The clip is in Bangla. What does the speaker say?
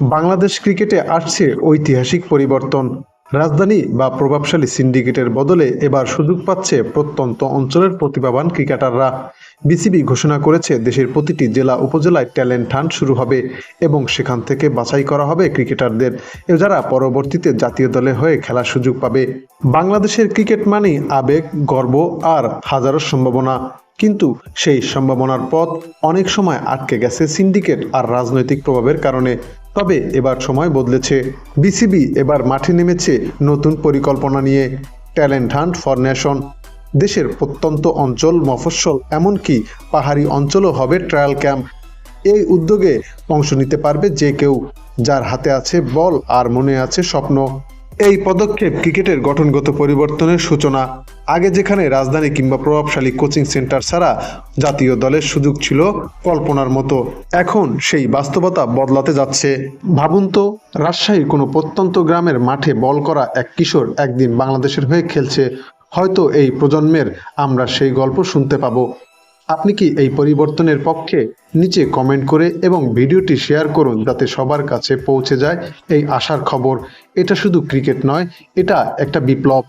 বাংলাদেশ ক্রিকেটে আসছে ঐতিহাসিক পরিবর্তন। রাজধানী বা প্রভাবশালী সিন্ডিকেটের বদলে এবার সুযোগ পাচ্ছে প্রত্যন্ত অঞ্চলের প্রতিভাবান ক্রিকেটাররা। বিসিবি ঘোষণা করেছে দেশের প্রতিটি জেলা উপজেলায় ট্যালেন্ট হান্ট শুরু হবে এবং সেখান থেকে বাছাই করা হবে ক্রিকেটারদের। যারা পরবর্তীতে জাতীয় দলে হয়ে খেলার সুযোগ পাবে। বাংলাদেশের ক্রিকেট মানেই আবেগ, গর্ব আর হাজারো সম্ভাবনা। কিন্তু সেই সম্ভাবনার পথ অনেক সময় আটকে গেছে সিন্ডিকেট আর রাজনৈতিক প্রভাবের কারণে। তবে এবার সময় বদলেছে। বিসিবি এবার মাঠে নেমেছে নতুন পরিকল্পনা নিয়ে। ট্যালেন্ট হান্ট ফর নেশন দেশের প্রত্যন্ত অঞ্চল মফস্বল, এমনকি পাহাড়ি অঞ্চলও হবে ট্রায়াল ক্যাম্প এই উদ্যোগে অংশ নিতে পারবে যে কেউ, যার হাতে আছে বল আর মনে আছে স্বপ্ন। এই পদক্ষেপ ক্রিকেটের গঠনগত পরিবর্তনের সূচনা। আগে যেখানে রাজধানী কিংবা প্রভাবশালী কোচিং সেন্টার ছাড়া জাতীয় দলের সুযোগ ছিল কল্পনার মতো, এখন সেই বাস্তবতা বদলাতে যাচ্ছে। ভাবুন তো, রাজশাহীর কোনো প্রত্যন্ত গ্রামের মাঠে বল করা এক কিশোর একদিন বাংলাদেশের হয়ে খেলছে, হয়তো এই প্রজন্মের আমরা সেই গল্প শুনতে পাবো। আপনি কি এই পরিবর্তনের পক্ষে নিচে কমেন্ট করে এবং ভিডিওটি শেয়ার করুন যাতে সবার কাছে পৌঁছে যায় এই আশার খবর। এটা শুধু ক্রিকেট নয়, এটা একটা বিপ্লব।